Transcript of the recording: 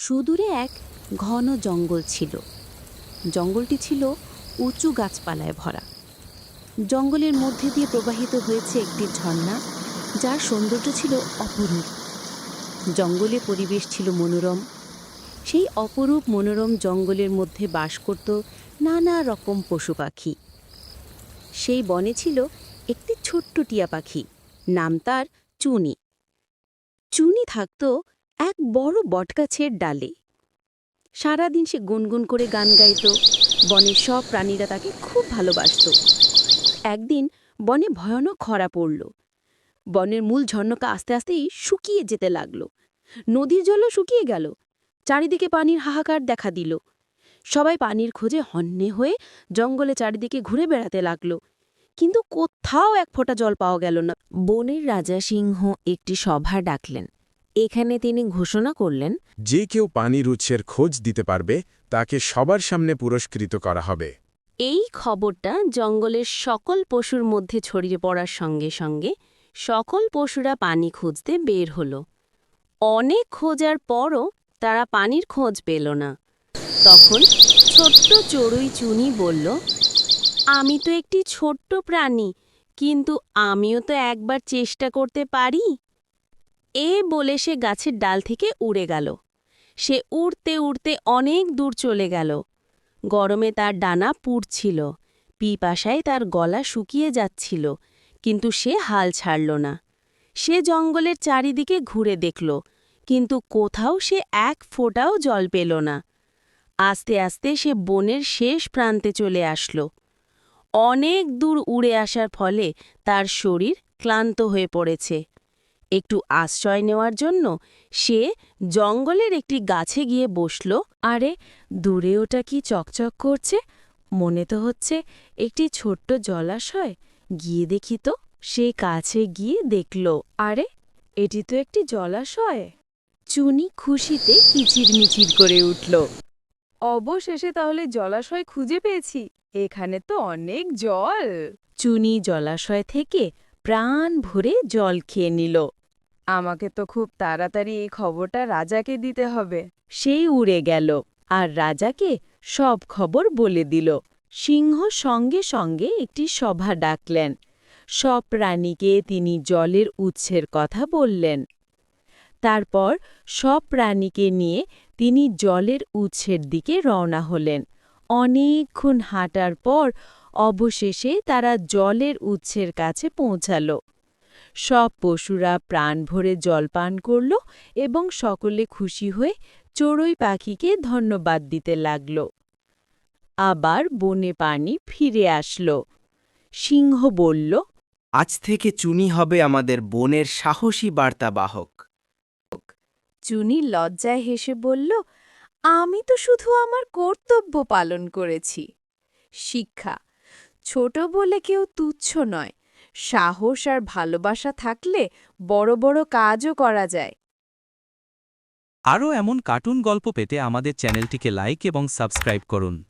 সুদূরে এক ঘন জঙ্গল ছিল। জঙ্গলটি ছিল উঁচু গাছপালায় ভরা। জঙ্গলের মধ্যে দিয়ে প্রবাহিত হয়েছে একটি ঝর্ণা, যার সৌন্দর্য ছিল অপরূপ। জঙ্গলে পরিবেশ ছিল মনোরম। সেই অপরূপ মনোরম জঙ্গলের মধ্যে বাস করত নানা রকম পশু পাখি। সেই বনে ছিল একটি ছোট্ট টিয়া পাখি, নাম তার চুনি। চুনি থাকত এক বড় বটগাছের ডালে। সারাদিন সে গুনগুন করে গান গাইত, বনের সব প্রাণীরা তাকে খুব ভালোবাসত। একদিন বনে ভয়ানক খরা পড়ল। বনের মূল ঝর্ণকা আস্তে আস্তেই শুকিয়ে যেতে লাগল। নদীর জলও শুকিয়ে গেল। চারিদিকে পানির হাহাকার দেখা দিল। সবাই পানির খোঁজে হন্যে হয়ে জঙ্গলে চারিদিকে ঘুরে বেড়াতে লাগল। কিন্তু কোথাও এক ফোঁটা জল পাওয়া গেল না। বনের রাজা সিংহ একটি সভা ডাকলেন। এখানে তিনি ঘোষণা করলেন যে কেউ পানির উৎসের খোঁজ দিতে পারবে তাকে সবার সামনে পুরস্কৃত করা হবে। এই খবরটা জঙ্গলের সকল পশুর মধ্যে ছড়িয়ে পড়ার সঙ্গে সঙ্গে সকল পশুরা পানি খুঁজতে বের হল। অনেক খোঁজার পরও তারা পানির খোঁজ পেল না। তখন ছোট্ট চড়ুই চুনি বলল আমি তো একটি ছোট্ট প্রাণী কিন্তু আমিও তো একবার চেষ্টা করতে পারি? এ বলে সে গাছের ডাল থেকে উড়ে গেল। সে উড়তে উড়তে অনেক দূর চলে গেল। গরমে তার ডানা পুড়ছিল পিপাসায় তার গলা শুকিয়ে যাচ্ছিল, কিন্তু সে হাল ছাড়ল না। সে জঙ্গলের চারিদিকে ঘুরে দেখল, কিন্তু কোথাও সে এক ফোঁটাও জল পেল না। আস্তে আস্তে সে বনের শেষ প্রান্তে চলে আসলো। অনেক দূর উড়ে আসার ফলে তার শরীর ক্লান্ত হয়ে পড়েছে। একটু আশ্রয় নেওয়ার জন্য সে জঙ্গলের একটি গাছে গিয়ে বসল। আরে, দূরে ওটা কি চকচক করছে? মনে তো হচ্ছে একটি ছোট্ট জলাশয়। গিয়ে দেখি তো। সে কাছে গিয়ে দেখল। আরে, এটি তো একটি জলাশয়। চুনি খুশিতে কিচিরমিচির করে উঠল। অবশেষে তাহলে জলাশয় খুঁজে পেয়েছি। এখানে তো অনেক জল। চুনি জলাশয় থেকে প্রাণ ভরে জল খেয়ে নিল। আমাকে তো খুব তাড়াতাড়ি এই খবরটা রাজাকে দিতে হবে। সেই উড়ে গেল, আর রাজাকে সব খবর বলে দিল। সিংহ সঙ্গে সঙ্গে একটি সভা ডাকলেন। সব প্রাণীকে তিনি জলের উৎসের কথা বললেন। তারপর সব প্রাণীকে নিয়ে তিনি জলের উৎসের দিকে রওনা হলেন। অনেকক্ষণ হাঁটার পর অবশেষে তারা জলের উৎসের কাছে পৌঁছাল। সব পশুরা প্রাণ ভরে জল পান করল এবং সকলে খুশি হয়ে চড়ুই পাখিকে ধন্যবাদ দিতে লাগল। আবার বনে পানি ফিরে আসল। সিংহ বলল আজ থেকে চুনি হবে আমাদের বনের সাহসী বার্তাবাহক। চুনি লজ্জায় হেসে বলল আমি তো শুধু আমার কর্তব্য পালন করেছি। শিক্ষা ছোট বলে কেউ তুচ্ছ নয়। সাহস আর ভালোবাসা থাকলে বড় বড় কাজও করা যায়। আরও এমন কার্টুন গল্প পেতে আমাদের চ্যানেলটিকে লাইক এবং সাবস্ক্রাইব করুন।